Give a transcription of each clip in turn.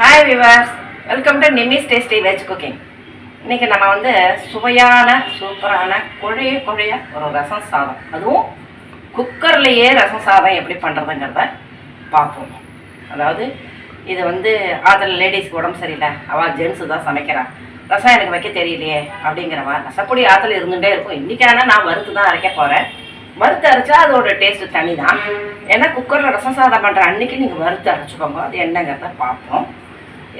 Hi Vilas welcome to Nimi's tasty veg cooking இன்றைக்கி நம்ம வந்து சுவையான சூப்பரான குழைய குழைய ஒரு ரசம் சாதம். அதுவும் குக்கர்லேயே ரசம் சாதம் எப்படி பண்ணுறதுங்கிறத பார்ப்போம். அதாவது இது வந்து அதில் லேடிஸ்க்கு உடம்பு சரியில்லை. அவள் ஜென்ஸு தான் சமைக்கிறான் ரசம் எனக்கு வைக்க தெரியலையே அப்படிங்கிறவா ரசப்பொடி ஆற்றுல இருந்துகிட்டே இருக்கும். இன்றைக்கான நான் வறுத்து தான் அரைக்க போகிறேன் வறுத்து அரைச்சா அதோட டேஸ்ட்டு தனி தான் ஏன்னா குக்கரில் ரசம் சாதம் பண்ணுற அன்னைக்கு நீங்கள் வறுத்து அரைச்சிக்கோங்க. அது என்னங்கிறத பார்ப்போம்.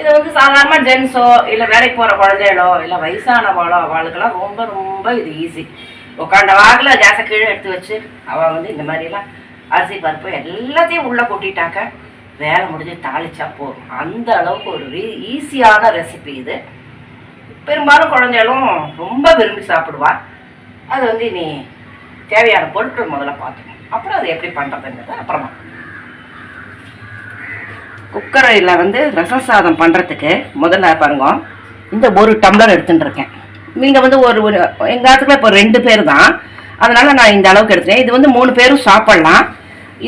இது வந்து சாதாரணமாக ஜென்ஸோ இல்லை வேலைக்கு போகிற குழந்தைகளோ இல்லை வயசானவாளோ அவளுக்கெல்லாம் ரொம்ப ரொம்ப இது ஈஸி உட்காண்ட வாக்கில் கேஸை கீழே எடுத்து வச்சு அவள் வந்து இந்த மாதிரிலாம் அரிசி பருப்பு எல்லாத்தையும் உள்ளே கொட்டிட்டாக்க வேலை முடிஞ்சு தாளிச்சா போதும். அந்த அளவுக்கு ஒரு ஈஸியான ரெசிபி இது. பெரும்பாலும் குழந்தைகளும் ரொம்ப விரும்பி சாப்பிடுவா. அது வந்து இனி தேவையான பொருட்கள் முதல்ல பார்த்துக்கணும். அப்புறம் அது எப்படி பண்ணுறதுங்கிறது அப்புறமா. குக்கரில் வந்து ரசம் சாதம் பண்ணுறதுக்கு முதல்ல பாருங்க. இந்த ஒரு டம்ளர் எடுத்துட்டுருக்கேன். நீங்கள் வந்து ஒரு ஒரு எங்கள் ஆத்துக்குள்ள இப்போ ரெண்டு பேர் தான். அதனால் நான் இந்த அளவுக்கு எடுத்துட்டேன் இது வந்து மூணு பேரும் சாப்பிட்லாம்.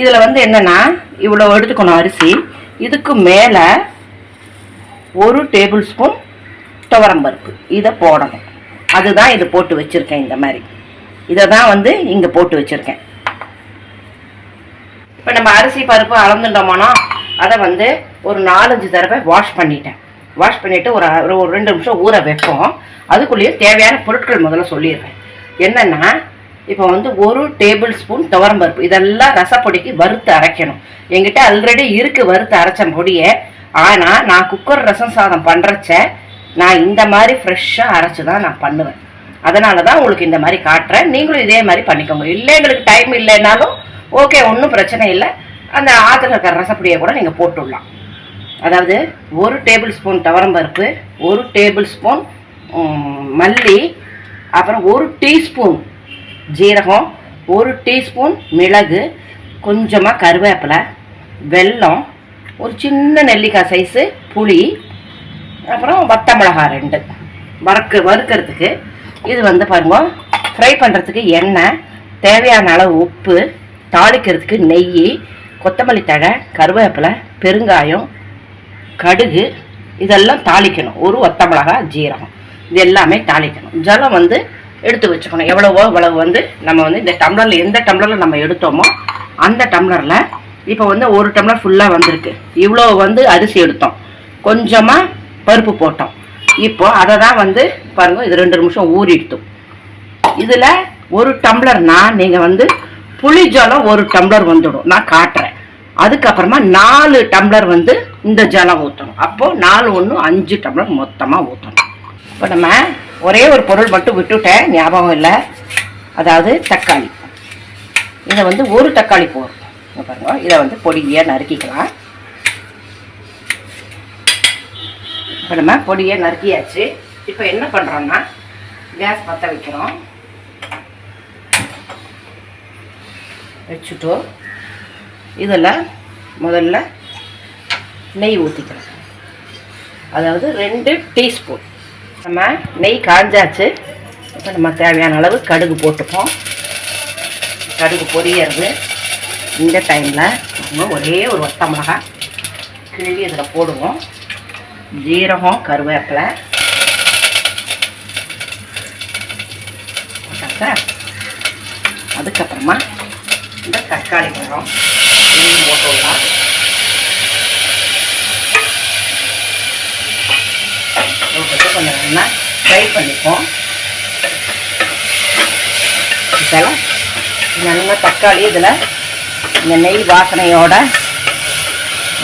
இதில் வந்து என்னென்னா இவ்வளோ எடுத்துக்கணும் அரிசி. இதுக்கு மேலே ஒரு டேபிள் ஸ்பூன் துவரம்பருப்பு இதை போடணும். அதுதான் இது போட்டு வச்சுருக்கேன் இந்த மாதிரி. இதை தான் வந்து இங்கே போட்டு வச்சுருக்கேன். இப்போ நம்ம அரிசி பருப்பு அளந்துட்டோமோனா அதை வந்து ஒரு நாலஞ்சு தடவை வாஷ் பண்ணிட்டேன். வாஷ் பண்ணிவிட்டு ஒரு ஒரு ரெண்டு நிமிஷம் ஊற வைப்போம். அதுக்குள்ளேயே தேவையான பொருட்கள் முதல்ல சொல்லிடுறேன். என்னென்னா இப்போ வந்து ஒரு டேபிள் ஸ்பூன் துவரம்பருப்பு. இதெல்லாம் ரசப்பொடிக்கு வறுத்து அரைக்கணும். எங்கிட்ட ஆல்ரெடி இருக்குது வறுத்து அரைச்ச பொடியை. ஆனால் நான் குக்கர் ரசம் சாதம் பண்ணுறச்ச நான் இந்த மாதிரி ஃப்ரெஷ்ஷாக அரைச்சி தான் நான் பண்ணுவேன். அதனால தான் உங்களுக்கு இந்த மாதிரி காட்டுறேன். நீங்களும் இதே மாதிரி பண்ணிக்கோங்க. இல்லை எங்களுக்கு டைம் இல்லைன்னாலும் ஓகே ஒன்றும் பிரச்சனை இல்லை. அந்த ஆற்றுல இருக்கிற ரசப்பொடியை கூட நீங்கள் போட்டுடலாம். அதாவது ஒரு டேபிள் ஸ்பூன் துவரம்பருப்பு ஒரு டேபிள் ஸ்பூன் மல்லி அப்புறம் ஒரு டீஸ்பூன் ஜீரகம் ஒரு டீஸ்பூன் மிளகு கொஞ்சமாக கருவேப்பிலை வெல்லம் ஒரு சின்ன நெல்லிக்காய் சைஸு புளி அப்புறம் வத்த மிளகா ரெண்டு. வறுக்கு வறுக்கிறதுக்கு இது வந்து பாருங்க ஃப்ரை பண்ணுறதுக்கு எண்ணெய் தேவையான அளவு உப்பு தாளிக்கிறதுக்கு நெய் கொத்தமல்லி தழை கருவேப்பிலை பெருங்காயம் கடுகு இதெல்லாம் தாளிக்கணும். ஒரு ஒத்த மிளகா ஜீரகம். இது எல்லாமே தாளிக்கணும். ஜலம் வந்து எடுத்து வச்சுக்கணும். எவ்வளவோ இவ்வளவு வந்து நம்ம வந்து இந்த டம்ளரில் எந்த டம்ளரில் நம்ம எடுத்தோமோ அந்த டம்ளரில் இப்போ வந்து ஒரு டம்ளர் ஃபுல்லாக வந்திருக்கு. இவ்வளோ வந்து அரிசி எடுத்தோம். கொஞ்சமாக பருப்பு போட்டோம். இப்போ அதை தான் வந்து பாருங்கள் இது ரெண்டு நிமிஷம் ஊறிடுத்தும் இதில் ஒரு டம்ளர்னால் நீங்கள் வந்து புளி ஜலம் ஒரு டம்ளர் வந்துடும். நான் காட்டுறேன். அதுக்கப்புறமா நாலு டம்ளர் வந்து இந்த ஜலம் ஊற்றணும் அப்போது நாலு ஒன்று அஞ்சு டம்ளர் மொத்தமாக ஊற்றணும் இப்போ நம்ம ஒரே ஒரு பொருள் மட்டும் விட்டுவிட்டேன் ஞாபகம் இல்லை. அதாவது தக்காளி. இதை வந்து ஒரு தக்காளி போடுறோம் பாருங்க இதை வந்து பொடியாக நறுக்கிக்கலாம். இப்போ நம்ம பொடியை நறுக்கியாச்சு. இப்போ என்ன பண்ணுறோன்னா கேஸ் பற்ற வைக்கிறோம். வச்சுட்டோம். இதில் முதல்ல நெய் ஊற்றிக்கிறோம் அதாவது ரெண்டு டீஸ்பூன். நம்ம நெய் காஞ்சாச்சு. இப்போ நம்ம தேவையான அளவு கடுகு போட்டுப்போம். கடுகு பொரியறது. இந்த டைமில் நம்ம ஒரே ஒரு ஒத்த மிளகாய் கிழவி இதில் போடுவோம். ஜீரகம் கருவேப்பிலை. அதுக்கப்புறமா இந்த தக்காளி பழம் இதையும் போட்டுடலாம் போட்டுட்டு கொஞ்சம் நல்லா ஃப்ரை பண்ணிப்போம். இதெல்லாம் நல்லா தக்காளி இதில் இந்த நெய் வாசனையோட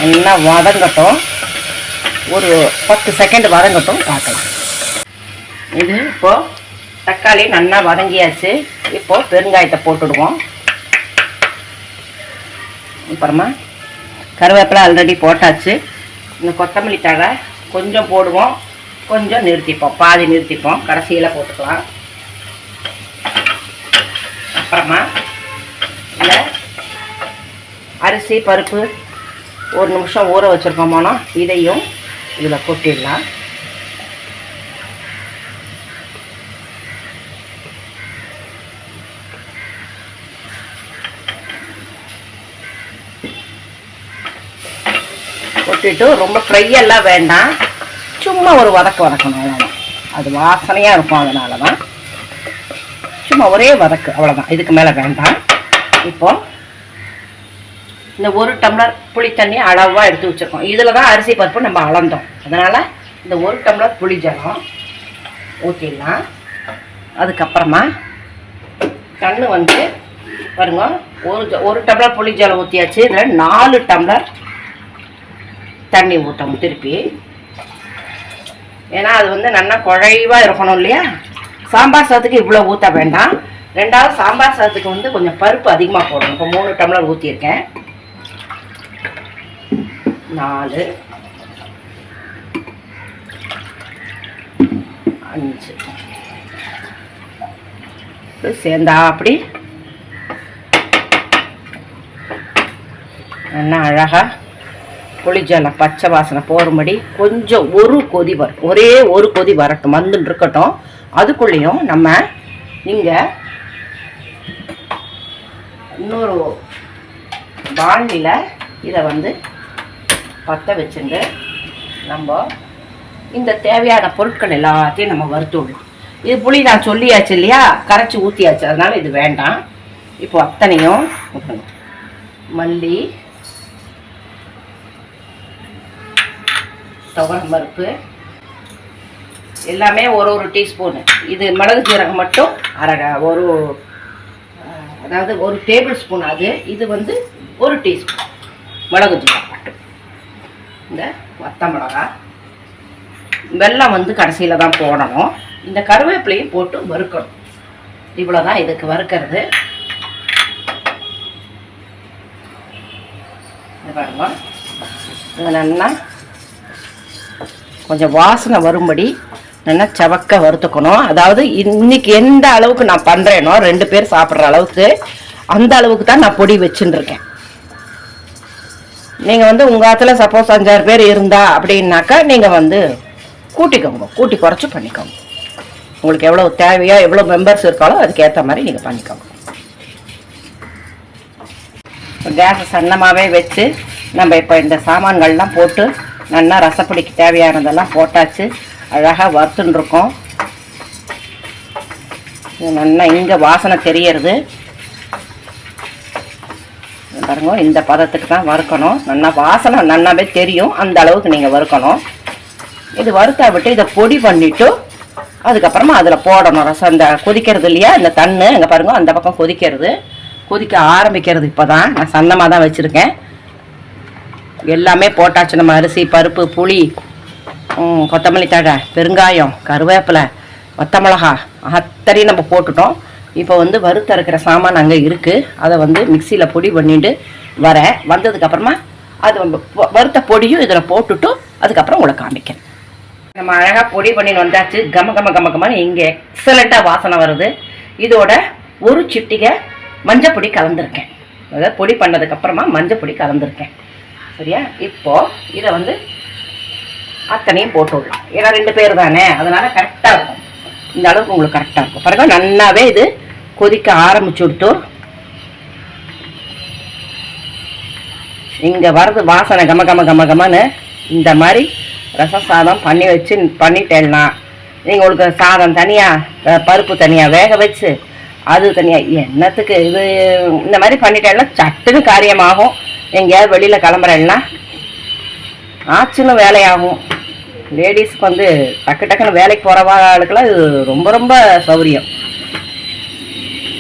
நல்லா வதங்கட்டும். ஒரு பத்து செகண்ட் வதங்கட்டும் பார்க்கலாம். இது இப்போது தக்காளி நல்லா வதங்கியாச்சு. இப்போது பெருங்காயத்தை போட்டுடுவோம். அப்புறமா கருவேப்பிலை ஆல்ரெடி போட்டாச்சு. இந்த கொத்தமல்லி தழை கொஞ்சம் போடுவோம். கொஞ்சம் நிறுத்திப்போம். பாதி நிறுத்திப்போம். கடைசியில் போட்டுக்கலாம். அப்புறமா இந்த அரிசி பருப்பு ஒரு நிமிஷம் ஊற வச்சுருக்கோமோனா இதையும் இதில் கொட்டிடலாம். விட்டுட்டு ரொம்ப ஃப்ரையெல்லாம் வேண்டாம். சும்மா ஒரு வதக்கு வதக்கணும் அவ்வளோதான் அது வாசனையாக இருக்கும் அதனால தான் சும்மா ஒரே வதக்கு அவ்வளோதான் இதுக்கு மேலே வேண்டாம். இப்போ இந்த ஒரு டம்ளர் புளி தண்ணி அளவாக எடுத்து வச்சுருக்கோம். இதில் தான் அரிசி பருப்பு நம்ம அளந்தோம். அதனால் இந்த ஒரு டம்ளர் புளி ஜலம் ஊற்றிடலாம் அதுக்கப்புறமா கண்ணு வந்து பாருங்க ஒரு ஒரு டம்ளர் புளி ஜலம் ஊற்றியாச்சு இதில் நாலு டம்ளர் தண்ணி ஊற்றணும் திருப்பி. ஏன்னா அது வந்து நல்லா குழைவாக இருக்கணும் இல்லையா? சாம்பார் சாதத்துக்கு இவ்வளோ ஊற்ற வேண்டாம். ரெண்டாவது சாம்பார் சாதத்துக்கு வந்து கொஞ்சம் பருப்பு அதிகமாக போடணும். இப்போ மூணு டம்ளர் ஊற்றிருக்கேன் நாலு அஞ்சு. சேர்ந்தா அப்படி. நல்லா அழகா புளிஜலம் பச்சை வாசனை போகிறபடி கொஞ்சம் ஒரு கொதி வர ஒரே ஒரு கொதி வரட்டும். வந்துன்னு இருக்கட்டும். அதுக்குள்ளேயும் நம்ம இங்கே இன்னொரு பாண்டியில் இதை வந்து பற்ற வச்சுட்டு நம்ம இந்த தேவையான பொருட்கள் எல்லாத்தையும் நம்ம வறுத்து விடலாம். இது புளி நான் சொல்லியாச்சு இல்லையா? கரைச்சி ஊற்றியாச்சு அதனால் இது வேண்டாம். இப்போ அத்தனையும் மல்லி துவரம் பருப்பு. எல்லாமே ஒரு ஒரு டீஸ்பூனு. இது மிளகு ஜீரகம் மட்டும் அரை ஒரு அதாவது ஒரு டேபிள் ஸ்பூன் அது. இது வந்து ஒரு டீஸ்பூன். மிளகு ஜீரகம் மட்டும். இந்த வத்த மிளகா. வெல்லம் வந்து கடைசியில் தான் போடணும். இந்த கருவேப்பிலையும் போட்டு வறுக்கணும். இவ்வளோ தான் இதுக்கு வறுக்கிறது. இது பாருங்க. இது நல்லா கொஞ்சம் வாசனை வரும்படி நல்லா செவக்க வறுத்துக்கணும். அதாவது இன்னைக்கு எந்த அளவுக்கு நான் பண்ணுறேனோ ரெண்டு பேர் சாப்பிட்ற அளவுக்கு அந்த அளவுக்கு தான் நான் பொடி வச்சுன்னுருக்கேன் நீங்கள் வந்து உங்கள் ஆத்துல சப்போஸ் அஞ்சாறு பேர் இருந்தா அப்படின்னாக்கா நீங்கள் வந்து கூட்டிக்கோங்க. கூட்டி குறைச்சி பண்ணிக்கோங்க. உங்களுக்கு எவ்வளோ தேவையோ எவ்வளோ மெம்பர்ஸ் இருக்காலோ அதுக்கேற்ற மாதிரி நீங்கள் பண்ணிக்கோங்க. கேஸை சன்னமாகவே வச்சு நம்ம இப்போ இந்த சாமான்கள்லாம் போட்டு நல்லா ரசப்பொடிக்கு தேவையானதெல்லாம் போட்டாச்சு. அழகாக வறுத்துன்னு இது நல்லா இங்கே வாசனை தெரியறது. பாருங்க இந்த பதத்துக்கு தான் வறுக்கணும். நல்லா வாசனை நல்லாவே தெரியும். அந்த அளவுக்கு நீங்கள் வறுக்கணும். இது வறுத்தா விட்டு இதை பொடி பண்ணிட்டு அதுக்கப்புறமா அதில் போடணும். ரசம் இந்த கொதிக்கிறது இல்லையா? இந்த தண்ணு இங்கே பாருங்க அந்த பக்கம் கொதிக்கிறது. கொதிக்க ஆரம்பிக்கிறது இப்போ தான் நான் சன்னமாக தான் வச்சுருக்கேன். எல்லாமே போட்டாச்சு. நம்ம அரிசி பருப்பு புளி கொத்தமல்லி தழை பெருங்காயம் கருவேப்பிலை வத்த மிளகா அத்தனையும் நம்ம போட்டுட்டோம். இப்போ வந்து வறுத்தறுக்கிற சாமான் அங்கே இருக்குது அதை வந்து மிக்சியில் பொடி பண்ணிட்டு வரேன் வந்ததுக்கப்புறமா அது வ- வறுத்த பொடியும் இதில் போட்டுட்டு அதுக்கப்புறம் உங்களை காமிக்கிறேன். நம்ம அழகாக பொடி பண்ணின்னு வந்தாச்சு. கம கம கம கமன்னு இங்கே எக்ஸலண்ட்டாக வாசனை வருது. இதோட ஒரு சிட்டிகை மஞ்சப்பொடி கலந்துருக்கேன். அதாவது பொடி பண்ணதுக்கப்புறமா மஞ்சப்பொடி கலந்துருக்கேன். சரியா? இப்போ இதை வந்து அத்தனையும் போட்டு விடலாம் ஏன்னா ரெண்டு பேர் தானே? அதனால கரெக்டாக இருக்கும். இந்த அளவுக்கு உங்களுக்கு கரெக்டாக இருக்கும். பாருங்கள் நல்லாவே இது கொதிக்க ஆரம்பிச்சு விட்டு இங்கே வரது வாசனை கம கம கம கமன்னு இந்த மாதிரி ரச சாதம் பண்ணி வச்சு பண்ணிட்டேன்னா நீங்கள் உங்களுக்கு சாதம் தனியாக பருப்பு தனியாக வேக வச்சு அது தனியாக என்னத்துக்கு இது இந்த மாதிரி பண்ணிட்டேன்னா சட்டுன்னு காரியமாகும். எங்கேயாவது வெளியில் கிளம்புறேன்னா ஆச்சுன்னு வேலையாகும். லேடிஸ்க்கு வந்து டக்கு டக்குன்னு வேலைக்கு போகிறவா ஆளுக்கெல்லாம் இது ரொம்ப ரொம்ப சௌரியம்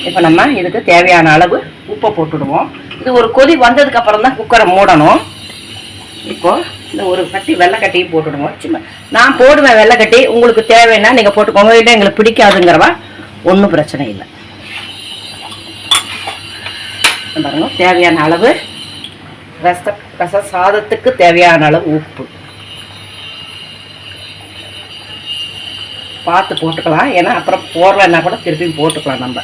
இப்போ நம்ம இதுக்கு தேவையான அளவு உப்பை போட்டுடுவோம். இது ஒரு கொதி வந்ததுக்கப்புறம் தான் குக்கரை மூடணும். இப்போது இந்த ஒரு கட்டி வெள்ளைக்கட்டியும் போட்டுடுவோம். சும்மா நான் போடுவேன் வெள்ளைக்கட்டி உங்களுக்கு தேவைன்னா நீங்கள் போட்டுக்கோங்க. இல்லை எங்களுக்கு பிடிக்காதுங்கிறவா ஒன்றும் பிரச்சனை இல்லை. பாருங்க தேவையான அளவு ரச ரச சாதத்துக்கு தேவையான அளவு உப்பு. பார்த்து போட்டுக்கலாம். ஏன்னா அப்புறம் போடலன்னா கூட திருப்பியும் போட்டுக்கலாம் நம்ம.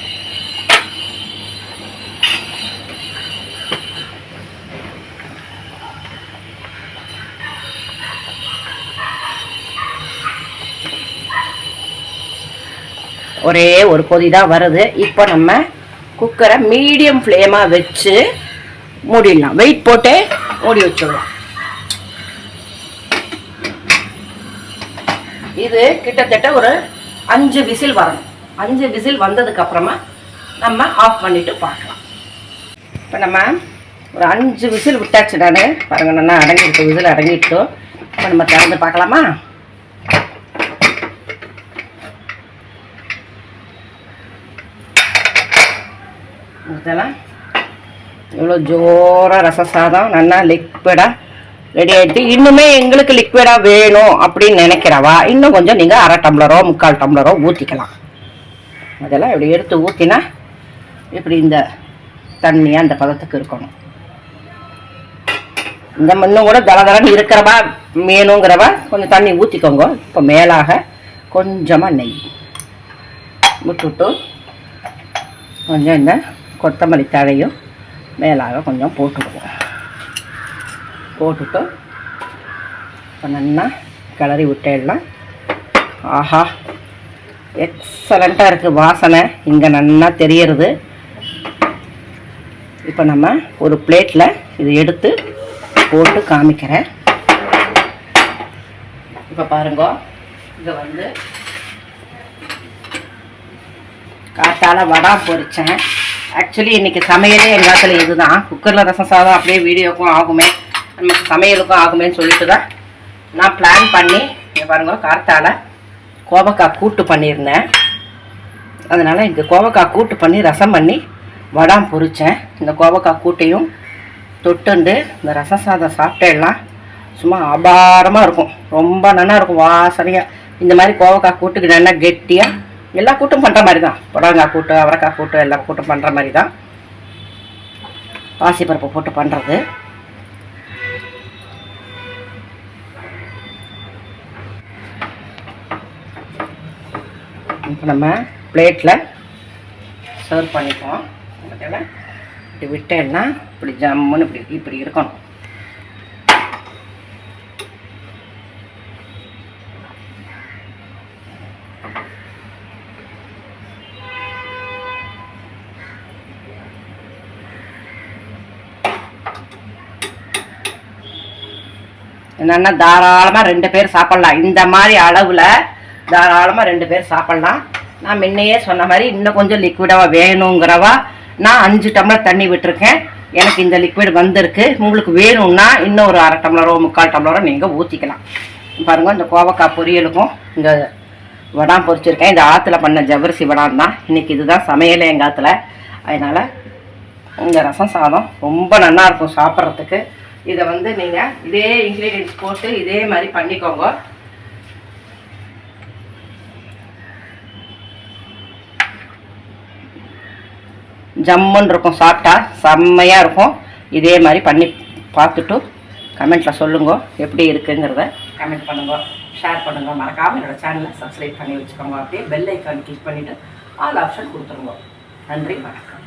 ஒரே ஒரு கொதி தான் வருது. இப்போ நம்ம குக்கரை மீடியம் ஃப்ளேமாக வச்சு மூடிடலாம். வெயிட் போட்டே மூடி வச்சிடலாம். இது கிட்டத்தட்ட ஒரு அஞ்சு விசில் வரணும். அஞ்சு விசில் வந்ததுக்கு அப்புறமா நம்ம ஆஃப் பண்ணிட்டு பார்க்கலாம். இப்போ நம்ம ஒரு அஞ்சு விசில் விட்டாச்சு நான். பாருங்க நல்லா அடங்கிட்டு விசில் அடங்கிட்டு இப்போ நம்ம திறந்து பார்க்கலாமா? இதெல்லாம் இவ்வளோ ஜோராக ரச சாதம் நல்லா லிக்விடாக ரெடி ஆகிட்டு இன்னுமே எங்களுக்கு லிக்விடாக வேணும் அப்படின்னு நினைக்கிறவா? இன்னும் கொஞ்சம் நீங்கள் அரை டம்ளரோ முக்கால் டம்ளரோ ஊற்றிக்கலாம் அதெல்லாம் இப்படி எடுத்து ஊற்றினா இப்படி இந்த தண்ணியாக அந்த பதத்துக்கு இருக்கணும். இந்த மண்ணும் கூட தளதளன்னு இருக்கிறவா வேணுங்கிறவா கொஞ்சம் தண்ணி ஊற்றிக்கோங்க இப்போ மேலாக கொஞ்சமாக நெய். விட்டுவிட்டு கொஞ்சம் இந்த கொத்தமல்லி தழையும் மேலாக கொஞ்சம் போட்டுடுவோம். போட்டுட்டு இப்போ நல்லா கிளறி விட்டேடலாம். ஆஹா எக்ஸலண்ட்டாக இருக்குது வாசனை. இங்கே நல்லா தெரியறது. இப்போ நம்ம ஒரு பிளேட்டில் இது எடுத்து போட்டு காமிக்கிறேன். இப்போ பாருங்க இதை வந்து காட்டால் வடா பொரிச்சேன். ஆக்சுவலி இன்றைக்கி சமையலே எங்காத்துல இதுதான். குக்கரில் ரசம் சாதம் அப்படியே வீடியோக்கும் ஆகுமே. நமக்கு சமையலுக்கும் ஆகுமேன்னு சொல்லிட்டு தான் நான் பிளான் பண்ணி இங்க பாருங்க கார்த்தால கோவக்காய் கூட்டு பண்ணியிருந்தேன். அதனால் இந்த கோவக்காய் கூட்டு பண்ணி ரசம் பண்ணி வடாம் பொரித்தேன் இந்த கோவக்காய் கூட்டையும் தொட்டுண்டு இந்த ரசம் சாதம் சாப்பிட்டேலாம் சும்மா அபாரமாக இருக்கும். ரொம்ப நல்லா இருக்கும் வாசனையாக இந்த மாதிரி கோவக்காய் கூட்டுக்கு நல்லா கெட்டியாக எல்லா கூட்டும் பண்ணுற மாதிரி தான் புடலங்காய் கூட்டு அவரைக்காய் கூட்டு எல்லா கூட்டும் பண்ணுற மாதிரி தான் பாசிப்பருப்பு போட்டு பண்ணுறது இப்போ நம்ம பிளேட்டில் சர்வ் பண்ணிப்போம். பார்த்தீங்களா இப்படி விட்டேன்னா இப்படி ஜம்முன்னு இப்படி இப்படி இருக்கணும். என்னன்னா தாராளமாக ரெண்டு பேர் சாப்பிட்லாம். இந்த மாதிரி அளவில் தாராளமாக ரெண்டு பேர் சாப்பிட்லாம். நான் முன்னையே சொன்ன மாதிரி இன்னும் கொஞ்சம் லிக்விடாக வேணுங்கிறவா நான் அஞ்சு டம்ளர் தண்ணி விட்டுருக்கேன். எனக்கு இந்த லிக்விட் வந்திருக்கு. உங்களுக்கு வேணும்னா இன்னும் ஒரு அரை டம்ளரோ முக்கால் டம்ளரோ நீங்கள் ஊற்றிக்கலாம் பாருங்க இந்த கோவக்காய் பொரியலுக்கும் இந்த வடாம் பொரிச்சிருக்கேன். இந்த ஆற்றுல பண்ண ஜவரிசி வடாம் தான். இன்றைக்கி இதுதான் சமையலே எங்கள் ஆற்றுல அதனால் இந்த ரசம் சாதம் ரொம்ப நல்லா இருக்கும் சாப்பிட்றதுக்கு. இதை வந்து நீங்கள் இதே இன்க்ரீடியன்ஸ் போட்டு இதே மாதிரி பண்ணிக்கோங்க. ஜம்முன்னு இருக்கும் சாப்பிட்டா செம்மையாக இருக்கும். இதே மாதிரி பண்ணி பார்த்துட்டு கமெண்ட்டில் சொல்லுங்க. எப்படி இருக்குங்கிறத கமெண்ட் பண்ணுங்க. ஷேர் பண்ணுங்க. மறக்காமல் என்னோடய சேனலை சப்ஸ்கிரைப் பண்ணி வச்சுக்கோங்க அப்படியே பெல் ஐக்கான் கிளிக் பண்ணிவிட்டு ஆல் ஆப்ஷன் கொடுத்துருங்க. நன்றி வணக்கம்.